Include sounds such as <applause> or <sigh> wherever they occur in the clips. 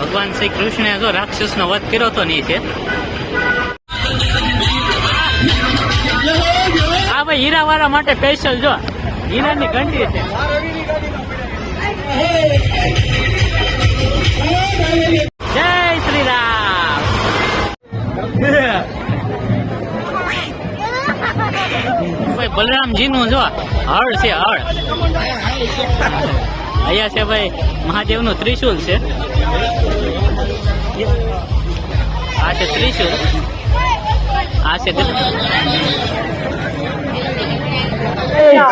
ભગવાન શ્રી કૃષ્ણે જો રાક્ષસનો વધ કર્યો તો નહીં છે? હા ભાઈ હીરા વાળા માટે સ્પેશિયલ જો. હીરાની ઘંટી છે. ભાઈ બલરામજી નું જો હળ છે, હળ. અહીંયા છે ભાઈ મહાદેવનું ત્રિશુલ છે. આ છે ત્રિશુલ. આ છે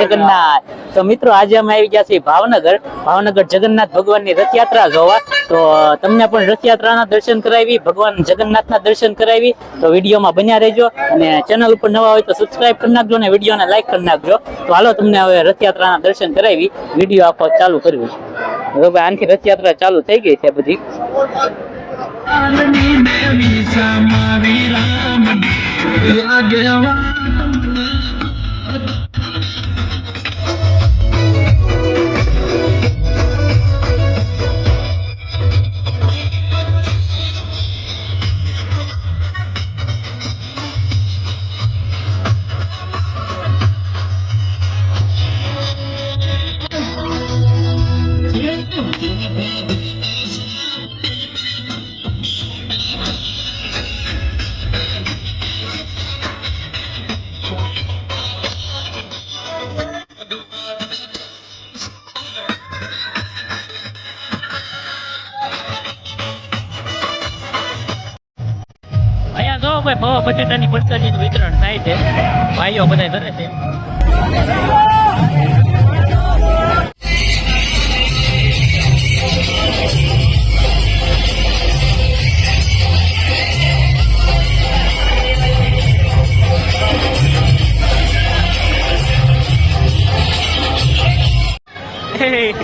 જગન્નાથ. તો મિત્રો આજે અમે આવી ગયા છીએ ભાવનગર. ભાવનગર જગન્નાથ ભગવાનની રથયાત્રા જોવા. તો તમને પણ રથયાત્રાના દર્શન કરાવી ભગવાન જગન્નાથના દર્શન કરાવી. તો વિડીયોમાં બન્યા રહેજો અને ચેનલ ઉપર નવા હોય તો સબસ્ક્રાઇબ કરી નાખજો અને વિડીયોને લાઈક કરી નાખજો. તો હાલો તમને હવે રથયાત્રાના દર્શન કરાવી વીડિયો આખો ચાલુ કરવી હવે ભાઈ આનથી રથયાત્રા ચાલુ થઈ ગઈ છે બધી. દેવી ભાઈ ભવા બટેટાની પ્રસાદીનું વિતરણ થાય છે. ભાઈઓ બધા ધરે છે.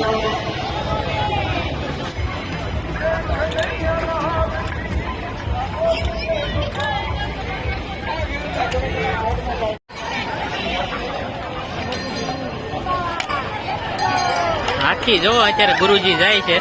<laughs> <laughs> આખી જો અત્યારે ગુરુજી જાય છે.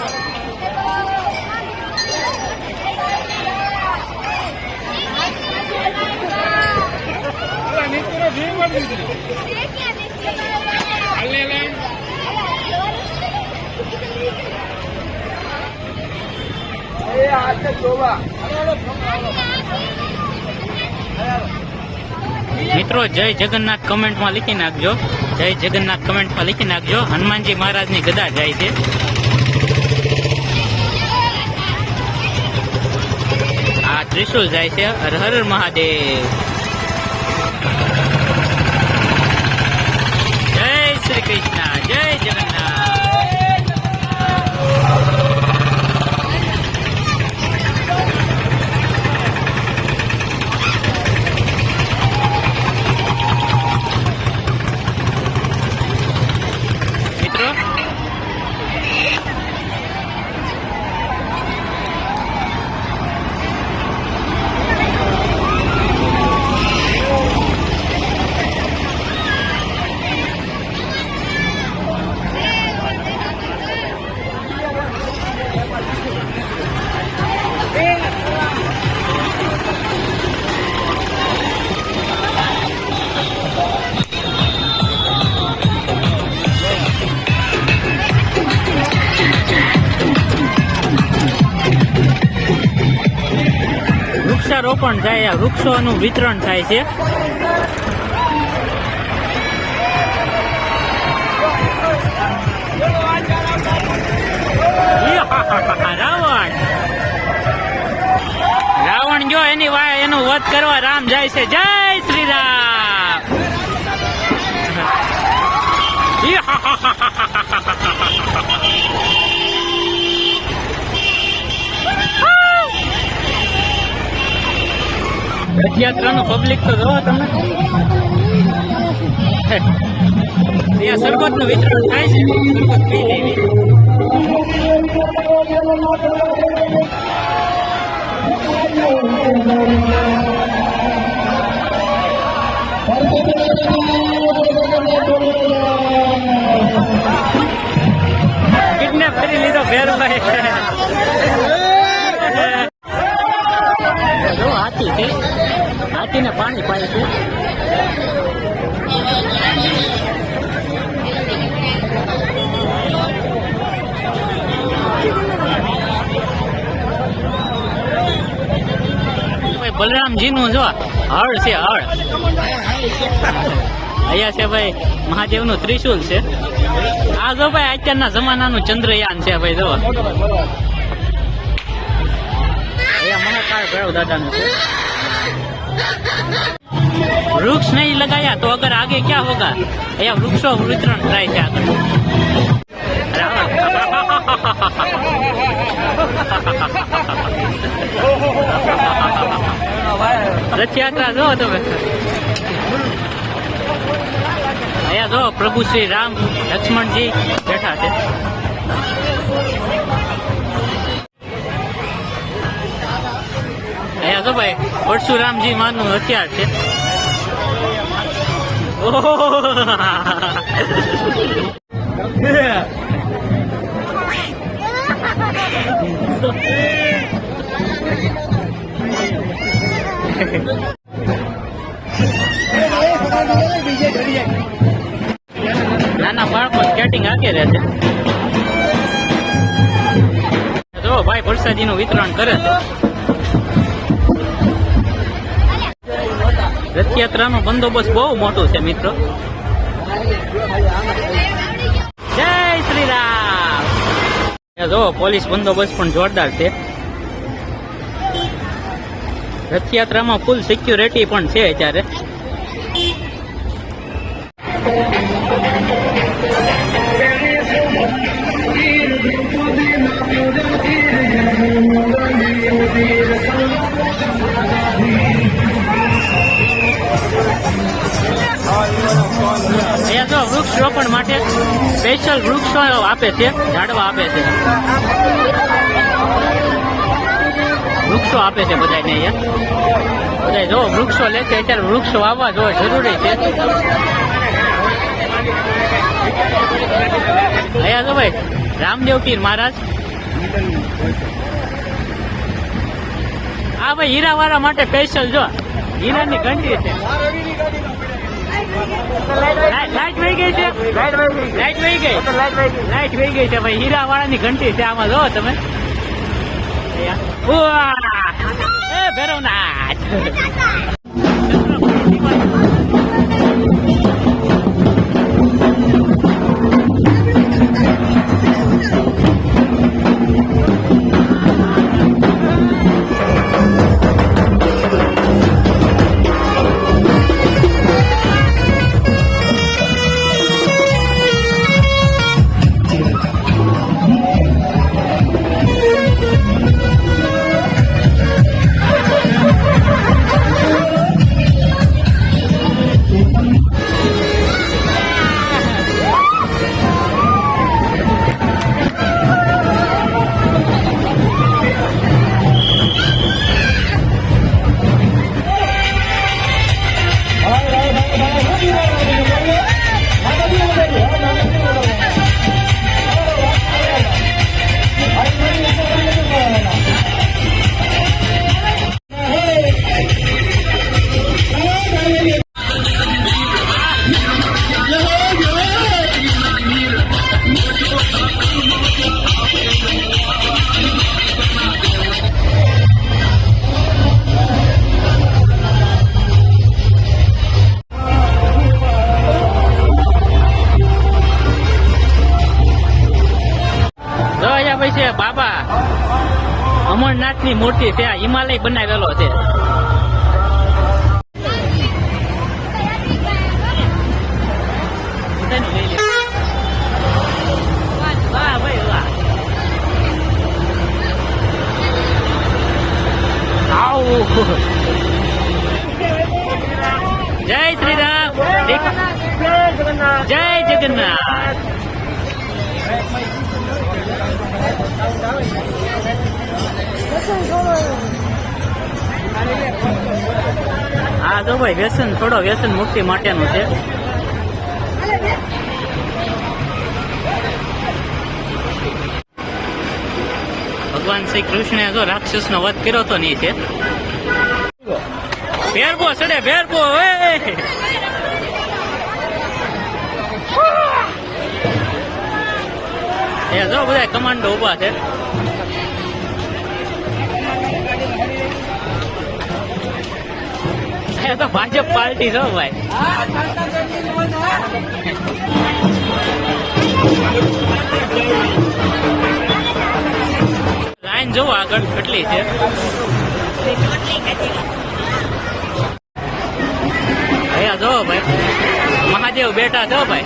મિત્રો, જય જગન્નાથ કમેન્ટમાં લખી નાખજો. જય જગન્નાથ કમેન્ટમાં લખી નાખજો. હનુમાનજી મહારાજની ગદા જાય છે. આ ત્રિશુલ જાય છે. હર હર મહાદેવ. જય શ્રી કૃષ્ણ, જય જગન્નાથ. વૃક્ષારોપણ થાય વૃક્ષોનું વિતરણ થાય છે. રાવણ. રાવણ જો એની વાય, એનું વધ કરવા રામ જાય છે. જય શ્રી રામ રથયાત્રાનું પબ્લિક તો જોવો તમે. ત્યાં સરબતનું વિતરણ થાય છે. સરબત પી લેવી. કિડનેપ કરી લીધો ભેરભાઈ. હાથીને પાણી પાય છે. ભાઈ બલરામજી નું જો, હળ છે હળ. અહીંયા છે ભાઈ મહાદેવનું ત્રિશુલ છે. આ જો ભાઈ અત્યારના જમાનાનું ચંદ્રયાન છે ભાઈ જો. અહીંયા કાળ ભૈરવ દાદાનું છે. વૃક્ષ નહીં લગાયા તો અગર આગે ક્યાં હોગા? અહીંયા વૃક્ષો વિતરણ થાય છે આગળ. રથયાત્રા જો તમે. અહીંયા જો પ્રભુ શ્રી રામ લક્ષ્મણજી બેઠા છે. અહીંયા તો ભાઈ, પરશુરામજી માનું હથિયાર છે. નાના બાળકો સ્કેટિંગ આગે રહે છે. જો ભાઈ પ્રસાદીનું વિતરણ કરે છે. રથયાત્રાનો બંદોબસ્ત બહુ મોટો છે, મિત્રો. જય શ્રી રામ જો, પોલીસ બંદોબસ્ત પણ જોરદાર છે. રથયાત્રામાં ફૂલ સિક્યુરિટી પણ છે અત્યારે. જો રોપણ માટે સ્પેશિયલ વૃક્ષો આપે છે, ઝાડવા આપે છે. વૃક્ષો આપે છે બધાને અહીંયા. બધા જો વૃક્ષો લે છે, અત્યારે વૃક્ષો વાવવા જો જરૂરી છે. અહીંયા તો ભાઈ, રામદેવ પીર મહારાજ. આ ભાઈ હીરાવાળા માટે સ્પેશિયલ જો. હીરાની ઘંટી છે. લાઈટ લાઈટ વહી ગઈ છે. લાઈટ વહી ગઈ લાઈટ વહી ગઈ. છે. ભાઈ હીરા વાળાની ઘંટી છે આમાં જો તમે! એ ભૈરવનાથ. છે બાબા. અમરનાથની મૂર્તિ છે હિમાલય બનાવેલો છે. જય શ્રી રામ જય જગન્નાથ. હા તો ભાઈ વ્યસન, થોડો વ્યસન મુક્તિ માટેનું છે. ભગવાન શ્રી કૃષ્ણે જો રાક્ષસનો વધ કર્યો તો નહીં છે. ભેરબો સડે ભેરબો હે એ જો બધા કમાન્ડો ઊભા છે. એ તો ભાજપ પાર્ટી છો ભાઈ. લાઈન જોવો આગળ કેટલી છે. અહીંયા જો ભાઈ. મહાદેવ બેટા છો ભાઈ.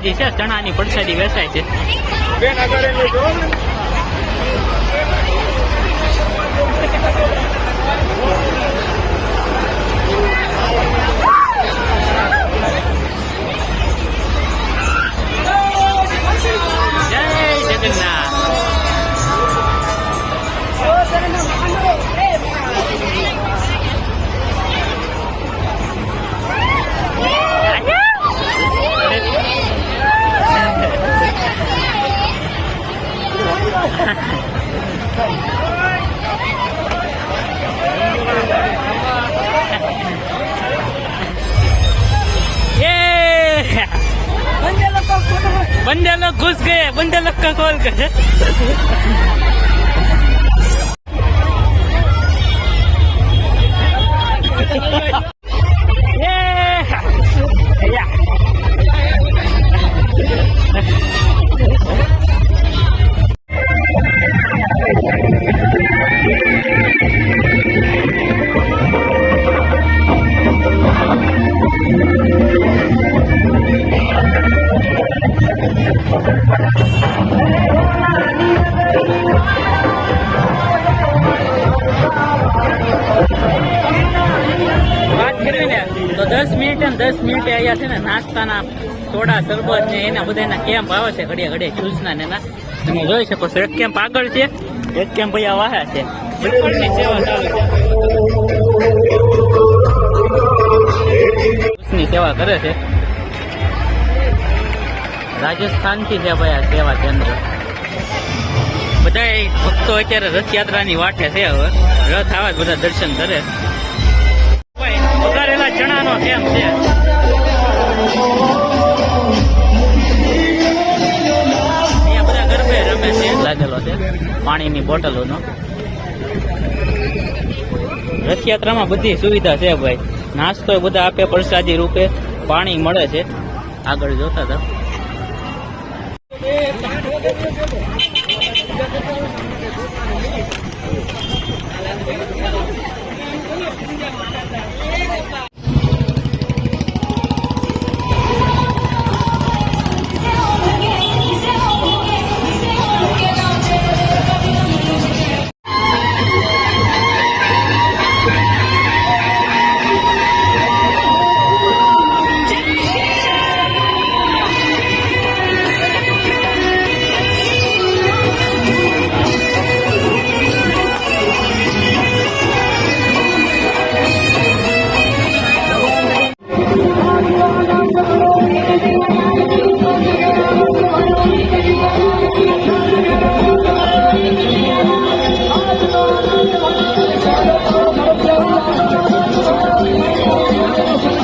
પ્રસાદી છે ચણાની પ્રસાદી વેચાય છે. જય જગન્નાથ. દસ મિનિટે અહીંયા છે ને નાસ્તાના સોડા, શરબત ને એના બધાના કેમ્પ આવે છે ઘડિયા ઘડિયા જ્યુસના ને તમે જોઈ શકો છો, એક કેમ્પ આગળ છે, એક કેમ્પ અહીંયા વાહ્યા છે. બિલકુલની સેવા ચાલુ છે. સેવા કરે છે. રાજસ્થાનથી છે ભાઈ આ સેવા કેન્દ્ર. બધા ભક્તો અત્યારે રથયાત્રાની વાટે છે હવે. રથ આવે બધા દર્શન કરે. ચણાનો કેમ છે? અહીંયા બધા ગરબે રમે છે. લાગેલો છે. પાણીની બોટલોનો. રથયાત્રામાં બધી સુવિધા છે ભાઈ. નાસ્તો બધા આપે પ્રસાદી રૂપે પાણી મળે છે. આગળ જોતા હતા.